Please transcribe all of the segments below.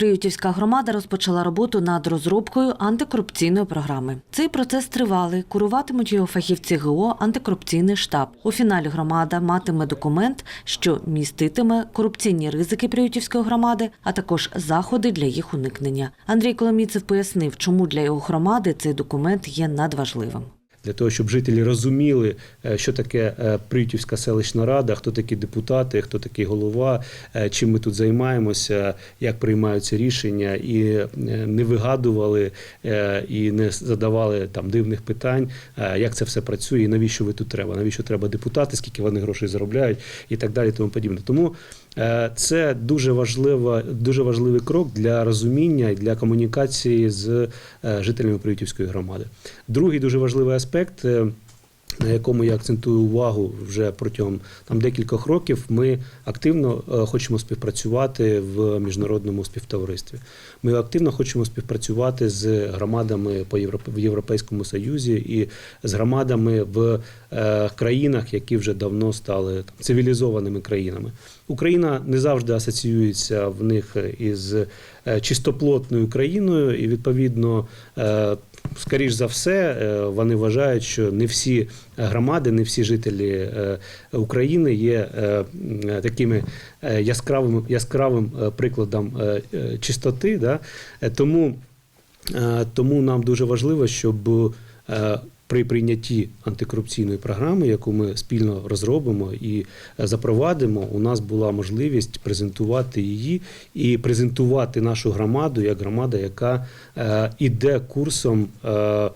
Приютівська громада розпочала роботу над розробкою антикорупційної програми. Цей процес тривалий. Куруватимуть його фахівці ГО антикорупційний штаб. У фіналі громада матиме документ, що міститиме корупційні ризики Приютівської громади, а також заходи для їх уникнення. Андрій Коломійцев пояснив, чому для його громади цей документ є надважливим. Для того, щоб жителі розуміли, е, що таке е, Приютівська селищна рада, хто такі депутати, хто такий голова, е, чим ми тут займаємося, як приймаються рішення, і не вигадували і не задавали там дивних питань, як це все працює, і навіщо ви тут треба, навіщо треба депутати, скільки вони грошей заробляють, і так далі. Тому подібне. Тому це дуже важлива, дуже важливий крок для розуміння і для комунікації з жителями Приютівської громади. Другий дуже важливий аспект. Е, На якому я акцентую увагу вже протягом там декількох років, ми активно е, хочемо співпрацювати в міжнародному співтоваристві. Ми активно хочемо співпрацювати з громадами по в Європейському Союзі і з громадами в е, країнах, які вже давно стали цивілізованими країнами. Україна не завжди асоціюється в них із чистоплотною країною, і відповідно, скоріш за все, е, вони вважають, що не всі громади, не всі жителі е, України є е, такими яскравим, яскравим прикладом чистоти. Да? Тому, тому нам дуже важливо, щоб при прийнятті антикорупційної програми, яку ми спільно розробимо і е, запровадимо, у нас була можливість презентувати її і презентувати нашу громаду як громада, яка е, іде курсом е,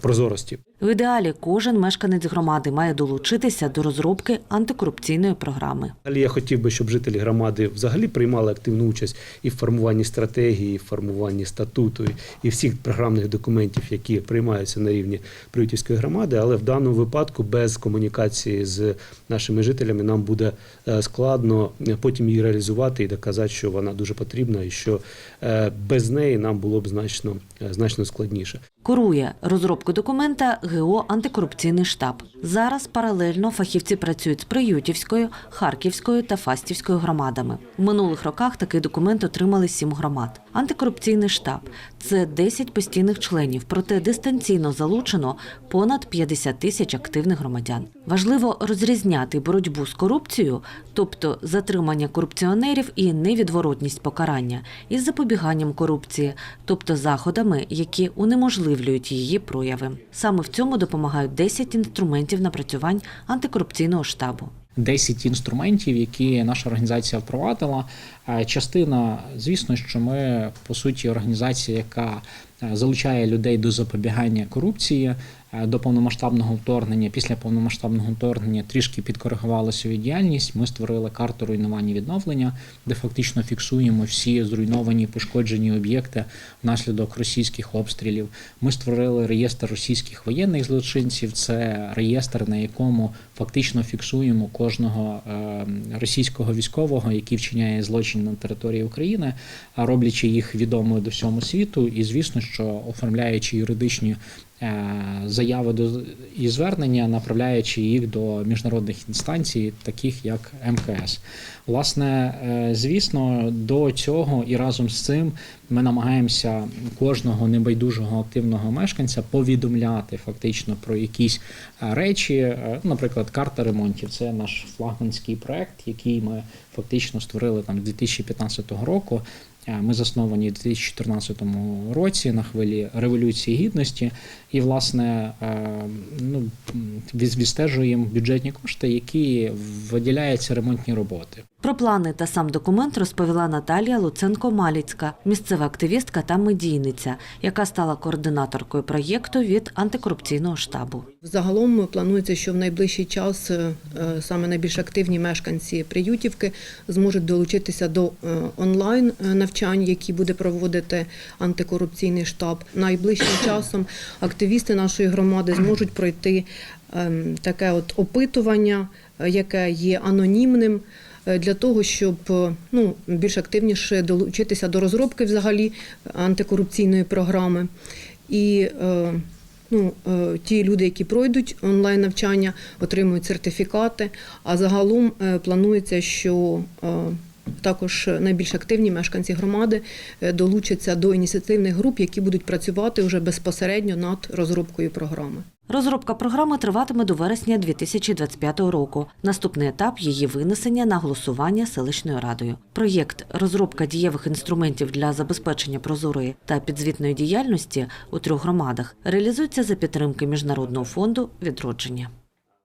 прозорості. В ідеалі кожен мешканець громади має долучитися до розробки антикорупційної програми. Далі я хотів би, щоб жителі громади взагалі приймали активну участь і в формуванні стратегії, і в формуванні статуту, і всіх програмних документів, які приймаються на рівні Приютівської громади. Але в даному випадку без комунікації з нашими жителями нам буде е, складно потім її реалізувати і доказати, що вона дуже потрібна, і що е, без неї нам було б значно, значно складніше. Курує розробку документа ГО антикорупційний штаб. Зараз паралельно фахівці працюють з Приютівською, Харківською та Фастівською громадами. В минулих роках такий документ отримали сім громад. Антикорупційний штаб це 10 постійних членів, проте дистанційно залучено понад 50 тисяч активних громадян. Важливо розрізняти боротьбу з корупцією, тобто затримання корупціонерів і невідворотність покарання, із запобіганням корупції, тобто заходами, які унеможливлюють її прояви. Саме в цьому допомагають 10 інструментів напрацювань антикорупційного штабу. 10 інструментів, які наша організація впровадила. Частина, звісно, що ми по суті організація, яка е, залучає людей до запобігання корупції. Е, До повномасштабного вторгнення, після повномасштабного вторгнення трішки підкоригувала свою діяльність. Ми створили карту руйнування відновлення, де фактично фіксуємо всі зруйновані пошкоджені об'єкти внаслідок російських обстрілів. Ми створили реєстр російських воєнних злочинців. Це реєстр, на якому фактично фіксуємо кожного е, російського військового, який вчиняє злочин на території України, а роблячи їх відомою до всьому світу, і звісно, що оформляючи юридичні заяви до і звернення, направляючи їх до міжнародних інстанцій, таких як МКС. Власне, е, звісно, до цього і разом з цим ми намагаємося кожного небайдужого активного мешканця повідомляти фактично про якісь е, речі. Е, Наприклад, карта ремонтів це наш флагманський проект, який ми фактично створили там 2015 року. Ми засновані у 2014 році на хвилі революції гідності, і власне е, ну, від- відстежуємо бюджетні кошти, які виділяються ремонтні роботи. Про плани та сам документ розповіла Наталія Луценко-Маліцька, місцева активістка та медійниця, яка стала координаторкою проєкту від антикорупційного штабу. Загалом планується, що в найближчий час е, е, саме найбільш активні мешканці Приютівки зможуть долучитися до е, онлайн навчань, які буде проводити антикорупційний штаб. Найближчим часом активісти нашої громади зможуть пройти ем, таке от опитування, яке є анонімним. Для того щоб ну більш активніше долучитися до розробки взагалі антикорупційної програми, і е, Ну, е, ті люди, які пройдуть онлайн навчання, отримують сертифікати. А загалом е, планується, що е, Також найбільш активні мешканці громади долучаться до ініціативних груп, які будуть працювати вже безпосередньо над розробкою програми. Розробка програми триватиме до вересня 2025 року. Наступний етап її винесення на голосування селищною радою. Проєкт розробка дієвих інструментів для забезпечення прозорої та підзвітної діяльності у трьох громадах реалізується за підтримки міжнародного фонду відродження.